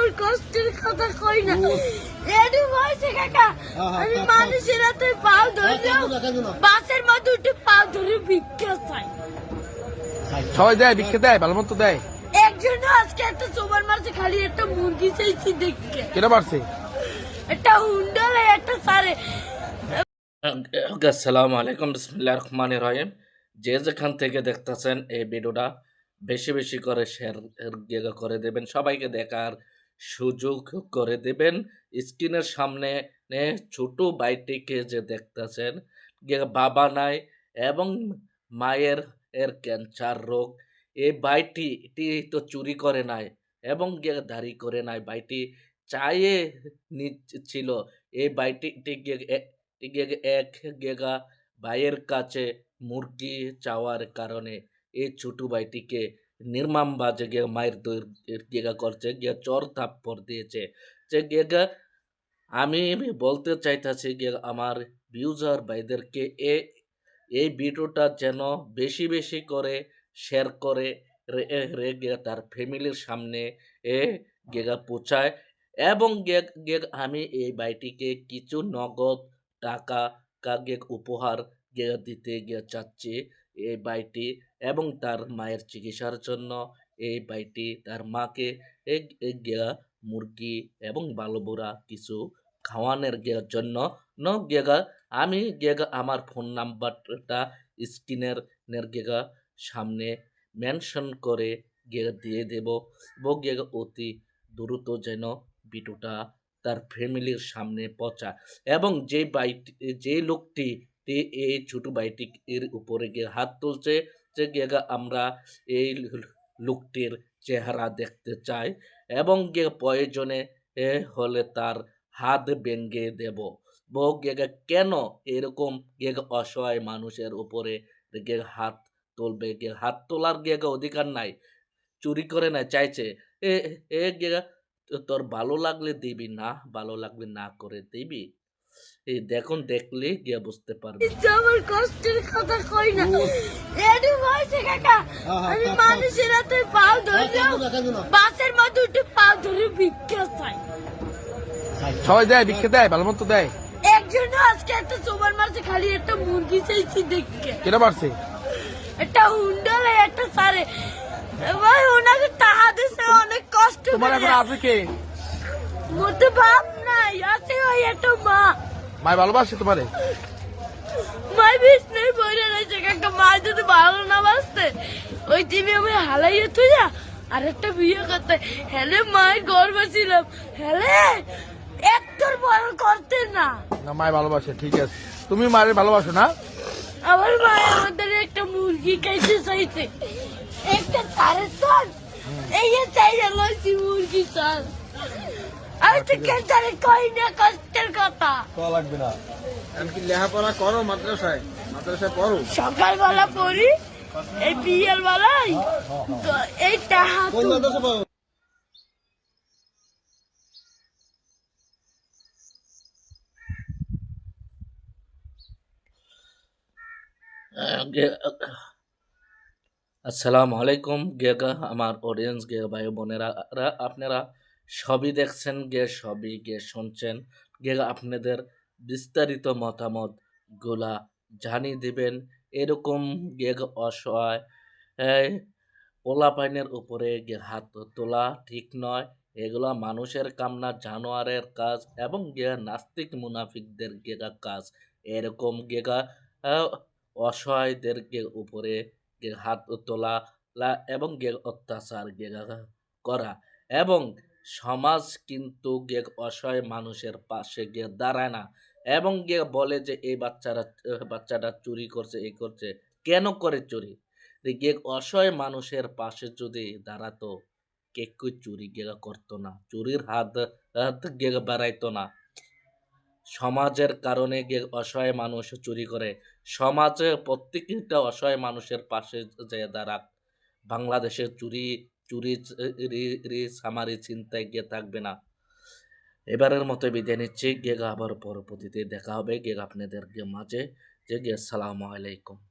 আমার কষ্টের কথা কই না। কাকা। হ্যাঁ, হ্যাঁ, আমি মানুষের হাতে পাও ধরে কাঁদো না। বাসের মধ্যে উঠে পাও ধরে ভিক্ষা চাই। সবাই দেয় ভিক্ষে দেয় ভালো মতো দেয়। একজন আজকে একটা মারছে খালি একটা মুরগি চাইছি দেখকে কেটে পারছে একটা হুন্ডালে একটা সারে। আসসালামু আলাইকুম বিসমিল্লাহ রহমান রহিম। যে যেখান থেকে দেখতেছেন এই ভিডিওটা বেশি বেশি করে শেয়ার করে দেবেন সবাইকে দেখার সুযোগ করে দেবেন। স্ক্রিনের সামনে ছোট বাইটিকে যে দেখতেছেন বাবা নাই এবং মায়ের এর ক্যান্সার রোগ এই বাইটি এটি তো চুরি করে নাই এবং দাড়ি করে নাই। বাইটি চাইয়ে ছিল এই গিয়ে এক গেগা ভাইয়ের কাছে মুরগি চাওয়ার কারণে এই ছোট ভাইটিকে নির্মাম বা যে গিয়ে মায়ের দৈর গেগা করছে, গিয়ে চর থাপ্পড় দিয়েছে। যে গেগা আমি বলতে চাইতেছি গিয়ে আমার ভিউজার ভাইদেরকে এ, এই ভিডিওটা যেন বেশি বেশি করে শেয়ার করে রে গিয়ে তার ফ্যামিলির সামনে এ গেগা পৌঁছায় এবং গেগ গেগ আমি এই বাইটিকে কিছু নগদ টাকা কাগে উপহার গিয়ে দিতে গিয়ে চাচ্ছি। এই বাইটি এবং তার মায়ের চিকিৎসার জন্য এই বাইটি তার মাকে এক এক গিয়া মুরগি এবং বালুবোরা কিছু খাওয়ানোর জন্য ন গেগা। আমি গেগা আমার ফোন নাম্বারটা স্ক্রিনের নের গেগা সামনে মেনশন করে গিয়ে দিয়ে দেব। এবং গেগা অতি দ্রুত যেন বিটুটা তার ফ্যামিলির সামনে পচা এবং যে বাইটি, যে লোকটি তে এই ছোট বাইটি এর উপরে গিয়ে হাত তুলছে যে আমরা এই লোকটির চেহারা দেখতে চাই এবং গিয়ে প্রয়োজনে, এ হলে তার হাত ভেঙে দেব। বউ গিয়ে কেন এরকম গিয়ে অসহায় মানুষের উপরে গিয়ে হাত তুলবে? গিয়ে হাত তোলার গিয়ে অধিকার নাই, চুরি করে না চাইছে। এ এ গিয়ে তোর ভালো লাগলে দিবি না, ভালো লাগলে না করে দিবি? এই দেখুন দেখলে গিয়ে বুঝতে পারবি। আমার কষ্টের কথা কই না। রেডি হয়েছে কাকা? হ্যাঁ, হ্যাঁ, আমি মানুষের হাতে পাও ধরে। বাসের মধ্যে উঠে পাও ধরে ভিক্ষা চাই। সবাই দেয় ভিক্ষে দেয় ভালো মতো দেয়। একজন আজকে একটা সোবার মারছে খালি একটা মুরগি চাইছি দেখকে কেটে পারছে একটা হুন্ডালে একটা সারে। ভাই ওনাকে টাকা দিছে অনেক কষ্ট তোমার এখন আছে কে? মধ্যে বাপ নাই আছে ওই একটা মা। মায় ভালোবাসে তোমারে? মাই বিষ্ণু বইরে রয়েছে কাকা মা যদি ভালো না বাসতে ওই টিভি আমি হালাইয়ে তুই যা আর একটা বিয়ে করতে। হেলে মায়ের গর্ব ছিলাম। হেলে একটার বড় করতে না। না মায় ভালোবাসে ঠিক আছে। তুমি মায়ের ভালোবাসো না? আমার মায়ের আমাদের একটা মুরগি খাইতে চাইছে। একটা তারে চল এই যে চাই লইছি মুরগি চল আমি তো ক্যান্সারে কই না কষ্টের কথা। কল লাগবে না। এমনকি লেখাপড়া করো মাদ্রাসায়? মাদ্রাসায় পড়ো? সকালবেলা পড়ি এই বিয়ের বেলায় এই টাহা কোন মাদ্রাসা পড়ো? আসসালামু আলাইকুম গেগা আমার অডিয়েন্স গে ভাই বোনেরা আপনারা সবই দেখছেন গে সবই গে শুনছেন। গে আপনাদের বিস্তারিত মতামতগুলা জানিয়ে দিবেন। এরকম গেগ অসহায় পোলাপাইনের উপরে গে হাত তোলা ঠিক নয়। এগুলা মানুষের কামনা জানোয়ারের কাজ এবং গেগা নাস্তিক মুনাফিকদের গেগা কাজ। এরকম গেগা আহ, অসহায়দেরকে উপরে গে হাত তোলা এবং গে অত্যাচার গে করা। এবং সমাজ কিন্তু গে অসহায় মানুষের পাশে গিয়ে দাঁড়ায় না এবং গিয়ে বলে যে, এই বাচ্চারা বাচ্চাটা চুরি করছে এই করছে, কেন করে চুরি? গিয়ে অসহায় মানুষের পাশে যদি দাঁড়াতো, কে কেউ চুরি গেগা করতো না, চুরির হাত হাত গেগা বাড়াইতো না। সমাজের কারণে গিয়ে অসহায় মানুষ চুরি করে, সমাজে প্রত্যেকটা অসহায় মানুষের পাশে যে দাঁড়াক। বাংলাদেশে চুরি চুরি সামারি চিন্তায় গিয়ে থাকবে না। এবারের মতো বিদায় নিচ্ছি। গেগা আবার পরবর্তীতে দেখা হবে। গেগা আপনাদের মাঝে। যে গে সালামু আলাইকুম।